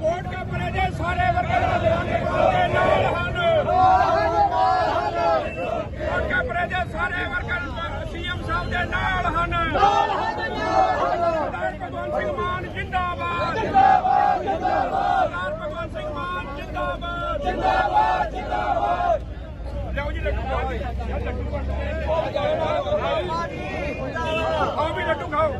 ਕੋਟ ਕਪੜੇ ਦੇ ਸਾਰੇ ਵਰਕਰ ਲੁਧਿਆਣੇ ਦੇ ਨਾਲ ਹਨ ਕੋਟ ਕਪੜੇ ਦੇ ਸਾਰੇ ਵਰਕਰ ਸੀਐਮ ਸਾਹਿਬ ਦੇ ਨਾਲ ਹਨ ਸਰਦਾਰ ਭਗਵੰਤ ਸਿੰਘ ਮਾਨ ਜਿੰਦਾਬਾਦ ਜਿੰਦਾਬਾਦ ਜਿੰਦਾਬਾਦ ਸਰਦਾਰ ਭਗਵੰਤ ਸਿੰਘ ਮਾਨ ਜਿੰਦਾਬਾਦ ਜਿੰਦਾਬਾਦ।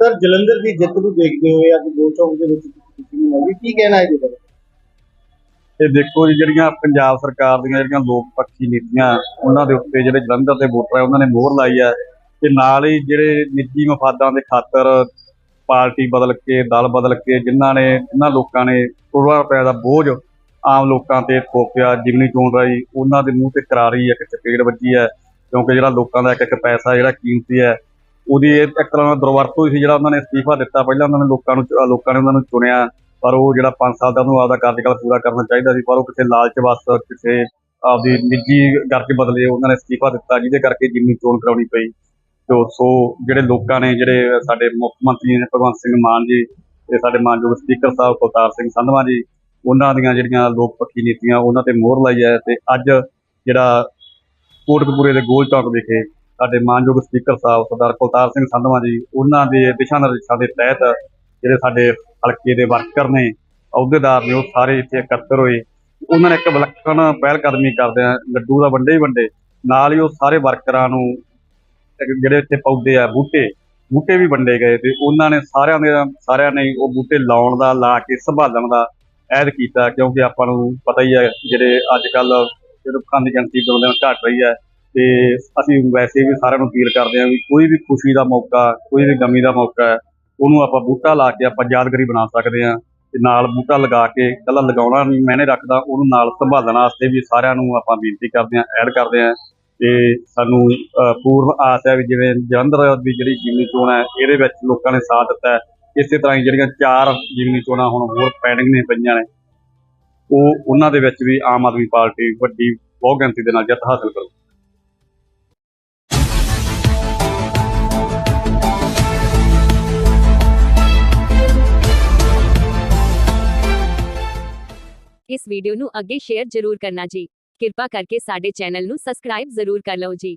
ਸਰ ਜਲੰਧਰ ਦੀ ਜਿੱਤ ਨੂੰ ਦੇਖਦੇ ਹੋਏ ਅੱਜ ਦੋ ਚੌਂਕ ਦੇ ਵਿੱਚ ਤੁਸੀਂ ਨੂੰ ਮਿਲੀ ਕੀ ਕਹਿਣਾ ਹੈ ਜੀ ਇਹ ਦੇਖੋ ਜੀ ਜਿਹੜੀਆਂ ਪੰਜਾਬ ਸਰਕਾਰ ਦੀਆਂ ਜਿਹੜੀਆਂ ਲੋਕ ਪੱਖੀ ਨੀਤੀਆਂ ਉਹਨਾਂ ਦੇ ਉੱਤੇ ਜਿਹੜੇ ਜਲੰਧਰ ਦੇ ਵੋਟਰ ਆ ਉਹਨਾਂ ਨੇ ਮੋਹਰ ਲਾਈ ਹੈ। ਤੇ ਨਾਲ ਹੀ ਜਿਹੜੇ ਨਿੱਜੀ ਮਫਾਦਾਂ ਦੇ ਖਾਤਰ ਪਾਰਟੀ ਬਦਲ ਕੇ ਦਲ ਬਦਲ ਕੇ ਜਿਨ੍ਹਾਂ ਨੇ ਇਹਨਾਂ ਲੋਕਾਂ ਨੇ ਕਰੋੜਾਂ ਰੁਪਏ ਦਾ ਬੋਝ ਆਮ ਲੋਕਾਂ ਤੇ ਥੋਪਿਆ ਜਿਮਨੀ ਚੋਣ ਰਾਈ ਉਹਨਾਂ ਦੇ ਮੂੰਹ ਤੇ ਕਰਾਰੀ ਇੱਕ ਚਪੇੜ ਵੱਜੀ ਹੈ, ਕਿਉਂਕਿ ਜਿਹੜਾ ਲੋਕਾਂ ਦਾ ਇੱਕ ਇੱਕ ਪੈਸਾ ਜਿਹੜਾ ਕੀਮਤੀ ਹੈ, ਉਹਦੀ ਇਹ ਇੱਕ ਤਰ੍ਹਾਂ ਦਾ ਦੁਰਵਰਤੋਂ ਹੀ ਸੀ ਜਿਹੜਾ ਉਹਨਾਂ ਨੇ ਅਸਤੀਫਾ ਦਿੱਤਾ। ਪਹਿਲਾਂ ਉਹਨਾਂ ਨੇ ਲੋਕਾਂ ਨੂੰ ਲੋਕਾਂ ਨੇ ਉਹਨਾਂ ਨੂੰ ਚੁਣਿਆ, ਪਰ ਉਹ ਜਿਹੜਾ 5 ਸਾਲ ਦਾ ਉਹਨੂੰ ਆਪਦਾ ਕਾਰਜਕਾਲ ਪੂਰਾ ਕਰਨਾ ਚਾਹੀਦਾ ਸੀ, ਪਰ ਉਹ ਕਿਸੇ ਲਾਲਚ ਵਸ ਕਿਸੇ ਆਪਦੀ ਨਿੱਜੀ ਗਰਜ ਬਦਲੇ ਉਹਨਾਂ ਨੇ ਅਸਤੀਫਾ ਦਿੱਤਾ, ਜਿਹਦੇ ਕਰਕੇ ਜਿੰਨੀ ਚੋਣ ਕਰਾਉਣੀ ਪਈ। ਤੇ ਸੋ ਜਿਹੜੇ ਲੋਕਾਂ ਨੇ, ਜਿਹੜੇ ਸਾਡੇ ਮੁੱਖ ਮੰਤਰੀ ਨੇ, ਭਗਵੰਤ ਸਿੰਘ ਮਾਨ ਜੀ, ਤੇ ਸਾਡੇ ਮਾਨਯੋਗ ਸਪੀਕਰ ਸਾਹਿਬ ਕੁਲਤਾਰ ਸਿੰਘ ਸੰਧਵਾ ਜੀ ਉਹਨਾਂ ਦੀਆਂ ਜਿਹੜੀਆਂ ਲੋਕ ਪੱਖੀ ਨੀਤੀਆਂ, ਉਹਨਾਂ ਤੇ ਮੋਹਰ ਲਾਈ ਹੈ ਤੇ ਅੱਜ ਜਿਹੜਾ ਕੋਟਕਪੂਰੇ ਦੇ ਗੋਲ ਚੌਕ ਵਿਖੇ ਸਾਡੇ ਮਾਨਯੋਗ ਸਪੀਕਰ ਸਾਹਿਬ ਸਰਦਾਰ ਕੁਲਤਾਰ ਸਿੰਘ ਸੰਧਵਾ ਜੀ, ਉਹਨਾਂ ਦੇ ਦਿਸ਼ਾ ਨਿਰਦੇਸ਼ਾਂ ਦੇ ਤਹਿਤ ਜਿਹੜੇ ਸਾਡੇ ਹਲਕੇ ਦੇ ਵਰਕਰ ਨੇ, ਅਹੁਦੇਦਾਰ ਨੇ, ਉਹ ਸਾਰੇ ਇੱਥੇ ਇਕੱਤਰ ਹੋਏ। ਉਹਨਾਂ ਨੇ ਇੱਕ ਵਿਲੱਖਣ ਪਹਿਲ ਕਦਮੀ ਕਰਦਿਆਂ ਲੱਡੂ ਦਾ ਵੰਡੇ ਹੀ ਵੰਡੇ। ਨਾਲ ਹੀ ਉਹ ਸਾਰੇ ਵਰਕਰਾਂ ਨੂੰ ਜਿਹੜੇ ਇੱਥੇ ਪੌਦੇ ਆ, ਬੂਟੇ ਬੂਟੇ ਵੀ ਵੰਡੇ ਗਏ ਤੇ ਉਹਨਾਂ ਨੇ ਸਾਰਿਆਂ ਦੇ ਸਾਰਿਆਂ ਨੇ ਉਹ ਬੂਟੇ ਲਾਉਣ ਦਾ, ਲਾ ਕੇ ਸੰਭਾਲਣ ਦਾ ਐਦ ਕੀਤਾ, ਕਿਉਂਕਿ ਆਪਾਂ ਨੂੰ ਪਤਾ ਹੀ ਹੈ ਜਿਹੜੇ ਅੱਜ ਕੱਲ ਰੁੱਖਾਂ ਦੀ ਗਿਣਤੀ ਦਿਨੋਂ ਦਿਨ ਘਟ ਰਹੀ ਹੈ, ਤੇ ਅਸੀਂ ਵੈਸੇ ਵੀ ਸਾਰਿਆਂ ਨੂੰ ਅਪੀਲ ਕਰਦੇ ਹਾਂ ਵੀ ਕੋਈ ਵੀ ਖੁਸ਼ੀ ਦਾ ਮੌਕਾ, ਕੋਈ ਵੀ ਗਮੀ ਦਾ ਮੌਕਾ ਹੈ, ਉਹਨੂੰ ਆਪਾਂ ਬੂਟਾ ਲਾ ਕੇ ਆਪਾਂ ਯਾਦਗਾਰੀ ਬਣਾ ਸਕਦੇ ਹਾਂ ਤੇ ਨਾਲ ਬੂਟਾ ਲਗਾ ਕੇ ਕੱਲਾ ਲਗਾਉਣਾ ਨਹੀਂ ਮੈਨੇ ਰੱਖਦਾ, ਉਹਨੂੰ ਨਾਲ ਸੰਭਾਲਣ ਵਾਸਤੇ ਵੀ ਸਾਰਿਆਂ ਨੂੰ ਆਪਾਂ ਬੇਨਤੀ ਕਰਦੇ ਹਾਂ, ਐਡ ਕਰਦੇ ਹਾਂ ਤੇ ਸਾਨੂੰ ਪੂਰਨ ਆਸ ਹੈ ਵੀ ਜਿਵੇਂ ਜਲੰਧਰ ਦੀ ਜਿਹੜੀ ਜਿਮਨੀ ਚੋਣ ਹੈ, ਇਹਦੇ ਵਿੱਚ ਲੋਕਾਂ ਨੇ ਸਾਥ ਦਿੱਤਾ ਇਸੇ ਤਰ੍ਹਾਂ ਹੀ ਜਿਹੜੀਆਂ ਚਾਰ ਜਿਮਨੀ ਚੋਣਾਂ ਹੁਣ ਹੋਰ ਪੈਂਡਿੰਗ ਨੇ ਪਈਆਂ ਨੇ, ਉਹ ਉਹਨਾਂ ਦੇ ਵਿੱਚ ਵੀ ਆਮ ਆਦਮੀ ਪਾਰਟੀ ਵੱਡੀ ਬਹੁ ਗਿਣਤੀ ਦੇ ਨਾਲ ਜਿੱਤ ਹਾਸਲ ਕਰੂ ਇਸ ਵੀਡੀਓ ਨੂੰ ਅੱਗੇ ਸ਼ੇਅਰ ਜ਼ਰੂਰ ਕਰਨਾ ਜੀ। ਕਿਰਪਾ ਕਰਕੇ ਸਾਡੇ ਚੈਨਲ ਨੂੰ ਸਬਸਕ੍ਰਾਈਬ ਜ਼ਰੂਰ ਕਰ ਲਓ ਜੀ।